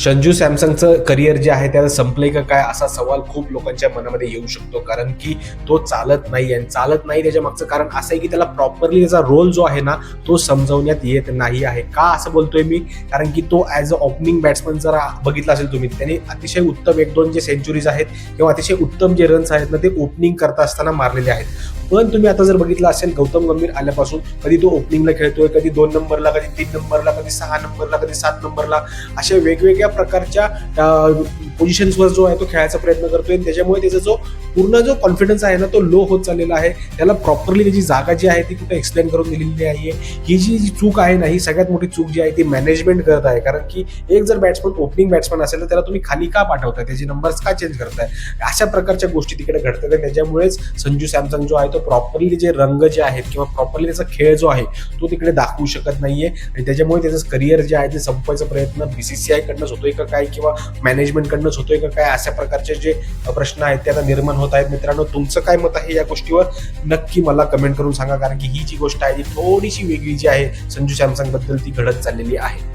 Sanju सॅमसंगचं career जे आहे त्याला संपलंय का काय असा सवाल खूप लोकांच्या मनामध्ये येऊ शकतो. कारण की तो चालत नाही आणि चालत नाही त्याच्या मागचं कारण असं आहे की त्याला प्रॉपरली त्याचा रोल जो आहे ना तो समजवण्यात येत नाही आहे. का असं बोलतोय मी? कारण की तो ॲज अ ओपनिंग बॅट्समन जर बघितला असेल तुम्ही त्याने अतिशय उत्तम एक दोन जे सेंचुरीज आहेत किंवा अतिशय उत्तम जे रन्स आहेत ना ते ओपनिंग करता असताना मारलेले आहेत. पण तुम्ही आता जर बघितलं असेल गौतम गंभीर आल्यापासून कधी तो ओपनिंगला खेळतोय कधी दोन नंबरला कधी तीन नंबरला कधी सहा नंबरला कधी सात नंबरला अशा वेगवेगळ्या प्रकारच्या पोझिशन्सवर जो आहे तो खेळायचा प्रयत्न करतोय. त्याच्यामुळे त्याचा जो पूर्ण जो कॉन्फिडन्स आहे ना तो लो होत चाललेला आहे. त्याला प्रॉपरली त्याची जागा जी आहे ती कुठे एक्सप्लेन करून दिलेली आहे ही जी जी चूक आहे ना ही सगळ्यात मोठी चूक जी आहे ती मॅनेजमेंट करत आहे. कारण की एक जर बॅट्समन ओपनिंग बॅट्समन असेल तर त्याला तुम्ही खाली का पाठवताय? त्याचे नंबर्स का चेंज करताय? अशा प्रकारच्या गोष्टी तिकडे घडतात. त्याच्यामुळेच संजू सॅमसंग जो आहे तो प्रॉपरली जे रंग जे आहेत किंवा प्रॉपरली त्याचा खेळ जो आहे तो तिकडे दाखवू शकत नाहीये. आणि त्याच्यामुळे त्याचं करिअर जे आहे ते संपवायचा प्रयत्न बीसीसीआय कडनंच होतोय का काय किंवा मॅनेजमेंटकडनंच होतोय का काय अशा प्रकारचे जे प्रश्न आहेत ते आता निर्माण होत आहेत. मित्रांनो तुमचं काय मत आहे या गोष्टीवर? नक्की मला कमेंट करून सांगा कारण की ही जी गोष्ट आहे ती थोडीशी वेगळी जी आहे संजू सॅमसंगबद्दल ती घडत चाललेली आहे.